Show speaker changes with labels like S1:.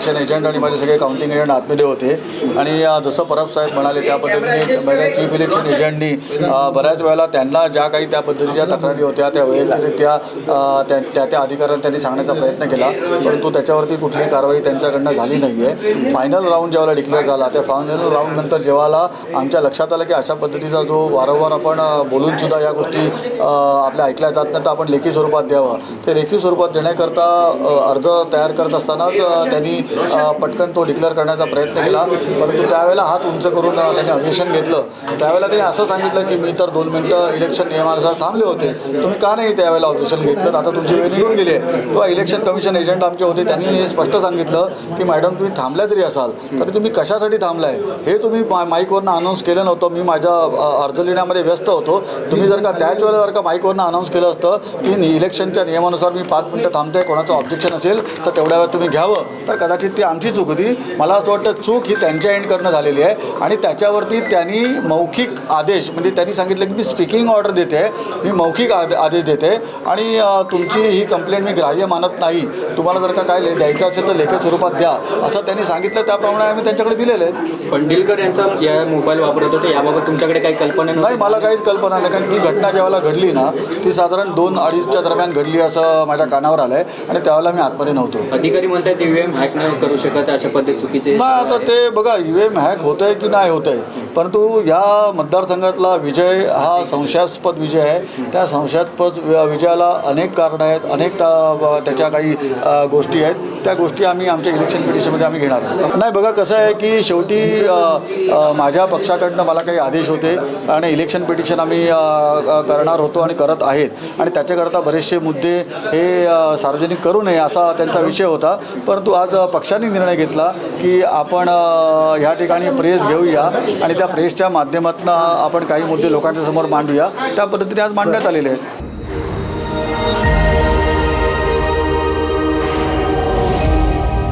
S1: Election agent आणि माझे सगळे काउंटिंग एजंट आतमध्ये होते. आणि जसं परब साहेब म्हणाले त्या पद्धतीने चीफ इलेक्शन एजंटनी बऱ्याच वेळेला त्यांना ज्या काही त्या पद्धतीच्या तक्रारी होत्या त्या वैयक्तिकरित्या त्या त्या त्या अधिकाऱ्यांना त्यांनी सांगण्याचा प्रयत्न केला. परंतु त्याच्यावरती कुठलीही कारवाई त्यांच्याकडनं झाली नाही आहे फायनल राऊंड ज्यावेळेला डिक्लेअर झाला त्या फायनल राऊंडनंतर जेव्हाला आमच्या लक्षात आलं की अशा पद्धतीचा जो वारंवार आपण बोलूनसुद्धा या गोष्टी आपल्या ऐकल्या जात नाही तर आपण लेखी स्वरूपात द्यावं. ते लेखी स्वरूपात देण्याकरता अर्ज तयार करत असतानाच त्यांनी पटकन तो डिक्लेअर करण्याचा प्रयत्न केला. परंतु त्यावेळेला हात उंच करून त्याने त्यांनी ऑब्जेक्शन घेतलं. त्यावेळेला त्यांनी असं सांगितलं की मी तर दोन मिनटं इलेक्शन नियमानुसार थांबले होते. तुम्ही का नाही त्यावेळेला ऑब्जेक्शन घेतलं? आता तुमची वेळ निघून गेली आहे. किंवा इलेक्शन कमिशन एजंट आमचे होते त्यांनी हे स्पष्ट सांगितलं की मॅडम तुम्ही थांबल्या तरी असाल. तरी तुम्ही कशासाठी थांबलाय? हे तुम्ही मा माईकवरनं अनाऊन्स केलं नव्हतं. मी माझ्या अर्ज लिहिण्यामध्ये व्यस्त होतो. तुम्ही जर का त्याच वेळेला जर का माईकवरनं अनाऊन्स केलं असतं की इलेक्शनच्या नियमानुसार मी पाच मिनटं थांबते कोणाचं ऑब्जेक्शन असेल तर तेवढ्या वेळ तुम्ही घ्यावं. तर कदाचित ती आमची चूक होती. मला असं वाटतं चूक ही त्यांच्या एंडकडनं झालेली आहे. आणि त्याच्यावरती त्यांनी मौखिक आदेश म्हणजे त्यांनी सांगितलं की मी स्पीकिंग ऑर्डर देते मी मौखिक आद आदेश देते. आणि तुमची ही कंप्लेंट मी ग्राह्य मानत नाही. तुम्हाला जर का काय द्यायचं असेल तर लेखी स्वरूपात द्या. असं त्यांनी सांगितलं. त्याप्रमाणे आम्ही त्यांच्याकडे दिलेलं आहे.
S2: पण यांचा या मोबाईल वापरत होते याबाबत तुमच्याकडे काही कल्पना
S1: नाही मला काहीच कल्पना नाही. कारण ती घटना ज्यावेळेला घडली ना ती साधारण दोन अडीचच्या दरम्यान घडली असं माझ्या कानावर आलं आहे आणि त्यावेळेला मी आतमध्ये नव्हतो.
S2: अधिकारी म्हणतात ईव्हीएम हॅक नाही करू शकत अशा पद्धत चुकीचे
S1: मग आता ते बघा ई व्ही एम हॅक होतं आहे की नाही होतं आहे परंतु या मतदारसंघातला विजय हा संशयास्पद विजय आहे. त्या संशयास्पद विजयाला अनेक कारणं आहेत अनेक त्या- त्याच्या काही गोष्टी आहेत. त्या गोष्टी आम्ही आमच्या इलेक्शन पिटिशनमध्ये आम्ही घेणार नाही बघा कसं आहे की शेवटी माझ्या पक्षाकडनं मला काही आदेश होते आणि इलेक्शन पिटिशन आम्ही करणार होतो आणि करत आहेत. आणि त्याच्याकरता बरेचसे मुद्दे हे सार्वजनिक करू नये असा त्यांचा विषय होता. परंतु आज अ, पक्षाने निर्णय घेतला की आपण ह्या ठिकाणी प्रेस घेऊया आणि त्या प्रेसच्या माध्यमातून आपण काही मुद्दे लोकांच्या समोर मांडूया. त्या पद्धतीने आज मांडण्यात आलेले आहेत.